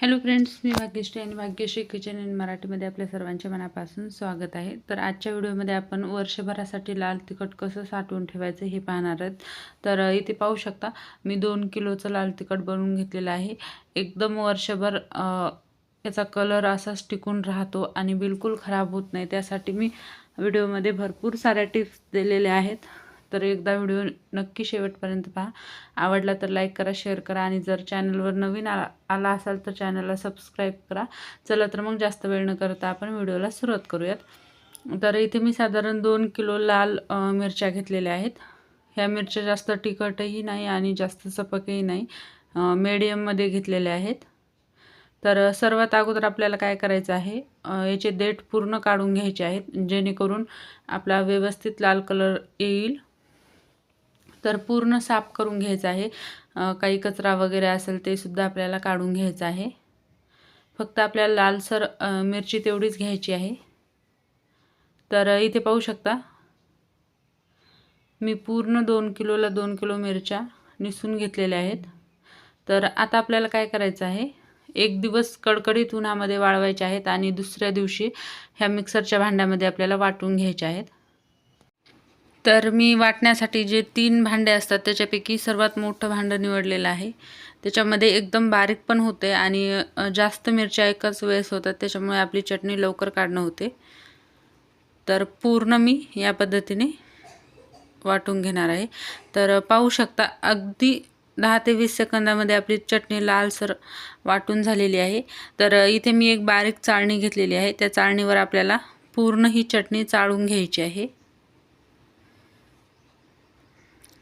Hello friends मी भाग्यश्री आणि Bhagyashree kitchen in मराठीमध्ये आपल्या सर्वांच्या मनापासून स्वागत आहे. तर आजच्या व्हिडिओमध्ये आपण वर्षभरासाठी लाल तिखट कसं साठवून ठेवायचं हे पाहणार आहोत. तर इथे पाहू शकता मी दोन किलोचं लाल तिखट बनवून घेतलेलं आहे. एकदम वर्षभर याचा कलर असाच टिकून राहतो आणि बिलकुल खराब होत नाही. त्यासाठी मी व्हिडिओमध्ये भरपूर साऱ्या टिप्स दिलेल्या आहेत. तर एकदा व्हिडिओ नक्की शेवटपर्यंत पहा. आवडला तर लाईक करा शेअर करा आणि जर चॅनलवर नवीन आला आला असाल तर चॅनलला सबस्क्राईब करा. चला तर मग जास्त वेळ न करता आपण व्हिडिओला सुरुवात करूयात. तर इथे मी साधारण दोन किलो लाल मिरच्या घेतलेल्या आहेत. ह्या मिरच्या जास्त तिखटही नाही आणि जास्त सपकही नाही. मीडियममध्ये घेतलेल्या आहेत. तर सर्वात अगोदर आपल्याला काय करायचं आहे याचे देठ पूर्ण काढून घ्यायचे आहेत जेणेकरून आपला व्यवस्थित लाल कलर येईल. तर पूर्ण साफ करून घ्यायचं आहे. काही कचरा वगैरे असेल ते सुद्धा आपल्याला काढून घ्यायचं आहे. फक्त आपल्याला लालसर मिरची तेवढीच घ्यायची आहे. तर इथे पाहू शकता. मी पूर्ण दोन किलोला दोन किलो मिरच्या निसून घेतलेल्या आहेत. तर आता आपल्याला काय करायचं आहे? एक दिवस कडकडीत उन्हामध्ये वाळवायचे आहेत आणि दुसऱ्या दिवशी ह्या मिक्सरच्या भांड्यामध्ये आपल्याला वाटून घ्यायच्या आहेत. तर मी वाटण्यासाठी जे तीन भांडे असतात त्याच्यापैकी सर्वात मोठं भांडं निवडलेलं आहे. त्याच्यामध्ये एकदम बारीक पण होते आणि जास्त मिरच्या एकाच वेळेस होतात त्याच्यामुळे आपली चटणी लवकर काढणं होते. तर पूर्ण मी या पद्धतीने वाटून घेणार आहे. तर पाहू शकता अगदी दहा ते वीस सेकंदामध्ये आपली चटणी लालसर वाटून झालेली आहे. तर इथे मी एक बारीक चाळणी घेतलेली आहे. त्या चाळणीवर आपल्याला पूर्ण ही चटणी चाळून घ्यायची आहे.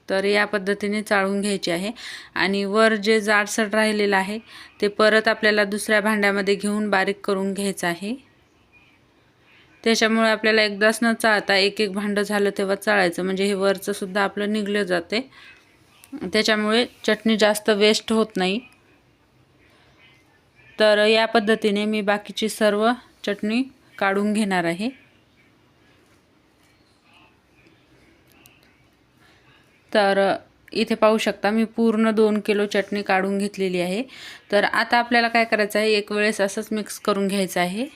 तर या पद्धतीने चाळून घ्यायची आहे. आणि वर जे जाडसर राहिलेलं आहे ते परत आपल्याला दुसऱ्या भांड्यामध्ये घेऊन बारीक करून घ्यायचं आहे. त्याच्यामुळे आपल्याला एकदाच न चाळता एक एक भांडं झालं तेव्हा चाळायचं. म्हणजे हे वरचं सुद्धा आपलं निघलं जाते. त्याच्यामुळे चटणी जास्त वेस्ट होत नाही. तर या पद्धतीने मी बाकीची सर्व चटणी काढून घेणार आहे. तर इथे पाहू शकता मी पूर्ण दोन किलो चटणी काढून घेतलेली आहे. तर आता आपल्याला काय करायचं आहे? एक वेळेस असंच मिक्स करून घ्यायचं आहे.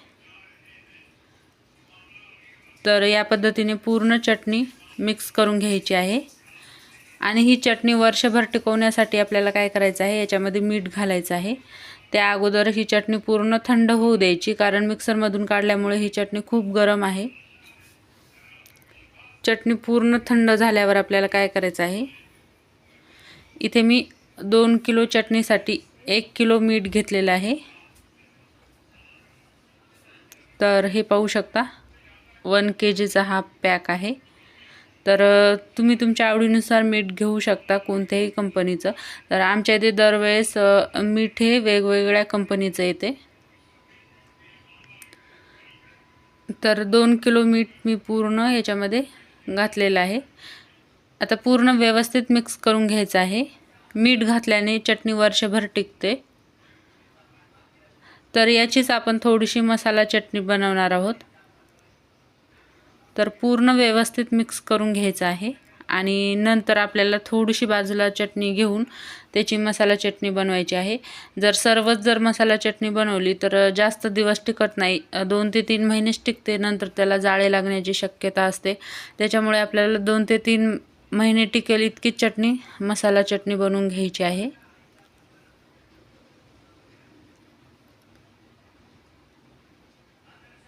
तर या पद्धतीने पूर्ण चटणी मिक्स करून घ्यायची आहे. आणि ही चटणी वर्षभर टिकवण्यासाठी आपल्याला काय करायचं आहे? याच्यामध्ये मीठ घालायचं आहे. त्या अगोदर ही चटणी पूर्ण थंड होऊ द्यायची कारण मिक्सरमधून काढल्यामुळे ही चटणी खूप गरम आहे. चटणी पूर्ण थंड झाल्यावर आपल्याला काय करायचं आहे? इथे मी दोन किलो चटणीसाठी एक किलो मीठ घेतलेलं आहे. तर हे पाहू शकता वन के जीचा हा पॅक आहे. तर तुम्ही तुमच्या आवडीनुसार मीठ घेऊ शकता कोणत्याही कंपनीचं. तर आमच्या इथे दरवेळेस मीठ हे वेगवेगळ्या कंपनीचं येते. तर दोन किलो मीठ मी पूर्ण याच्यामध्ये घातलेलं आहे. आता पूर्ण व्यवस्थित मिक्स करून घ्यायचं आहे. मीठ घातल्याने चटणी वर्षभर टिकते. तर याचीच आपण थोडीशी मसाला चटणी बनवणार आहोत. तर पूर्ण व्यवस्थित मिक्स करून घ्यायचं आहे. आणि नंतर आपल्याला थोडीशी बाजूला चटणी घेऊन त्याची मसाला चटणी बनवायची आहे. जर सर्वच जर मसाला चटणी बनवली तर जास्त दिवस टिकत नाही. दोन ते तीन महिनेच टिकते. नंतर त्याला जाळे लागण्याची शक्यता असते. त्याच्यामुळे आपल्याला दोन ते तीन महिने टिकेल इतकी चटणी मसाला चटणी बनवून घ्यायची आहे.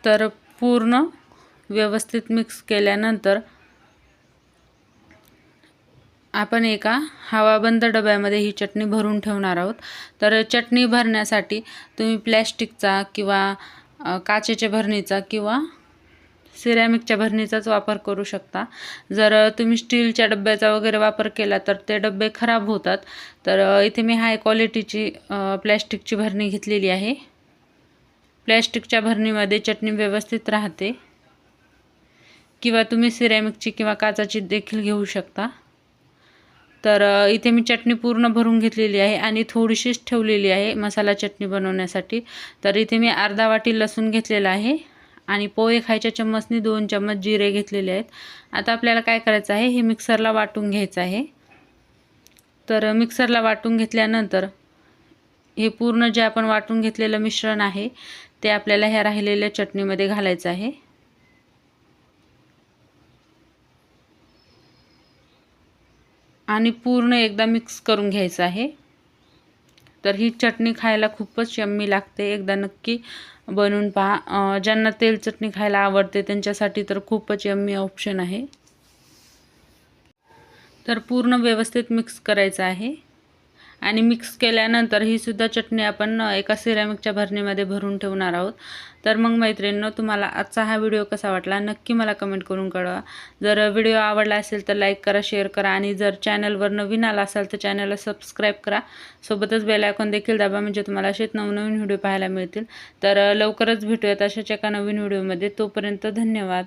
तर पूर्ण व्यवस्थित मिक्स केल्यानंतर आपण एका हवाबंद डब्यामध्ये ही चटणी भरून ठेवणार आहोत. तर चटणी भरण्यासाठी तुम्ही प्लॅस्टिकचा किंवा काचेच्या भरणीचा किंवा सिरॅमिकच्या भरणीचाच वापर करू शकता. जर तुम्ही स्टीलच्या डब्याचा वगैरे वापर केला तर ते डबे खराब होतात. तर इथे मी हाय क्वालिटीची प्लॅस्टिकची भरणी घेतलेली आहे. प्लॅस्टिकच्या भरणीमध्ये चटणी व्यवस्थित राहते. किंवा तुम्ही सिरॅमिकची किंवा काचाची देखील घेऊ शकता. तर इथे मी चटणी पूर्ण भरून घेतलेली आहे आणि थोडीशीच ठेवलेली आहे मसाला चटणी बनवण्यासाठी. तर इथे मी अर्धा वाटी लसूण घेतलेला आहे आणि पोहे खायच्या चम्मचनी दोन चम्मच जिरे घेतलेले आहेत. आता आपल्याला काय करायचं आहे हे मिक्सरला वाटून घ्यायचं आहे. तर मिक्सरला वाटून घेतल्यानंतर हे पूर्ण जे आपण वाटून घेतलेलं मिश्रण आहे ते आपल्याला ह्या राहिलेल्या चटणीमध्ये घालायचं आहे. आणि पूर्ण एकदा मिक्स करून घ्यायचं आहे. तर ही चटणी खायला खूपच यम्मी लागते. एकदा नक्की बनवून पहा. ज्यांना तेल चटणी खायला आवडते त्यांच्यासाठी तर खूपच यम्मी ऑप्शन आहे. तर पूर्ण व्यवस्थित मिक्स करायचं आहे. आणि मिक्स केल्यानंतर ही सुद्धा चटणी आपण एका सिरॅमिकच्या भरणीमध्ये भरून ठेवणार आहोत. तर मग मैत्रिणींनो तुम्हाला आजचा हा व्हिडिओ कसा वाटला नक्की मला कमेंट करून कळवा. जर व्हिडिओ आवडला असेल तर लाईक करा शेअर करा आणि जर चॅनलवर नवीन आला असाल तर चॅनलला सबस्क्राईब करा. सोबतच बेल आयकॉन देखील दाबा म्हणजे तुम्हाला असेच नवनवीन व्हिडिओ पाहायला मिळतील. तर लवकरच भेटूयात अशाच एका नवीन व्हिडिओमध्ये तोपर्यंत धन्यवाद.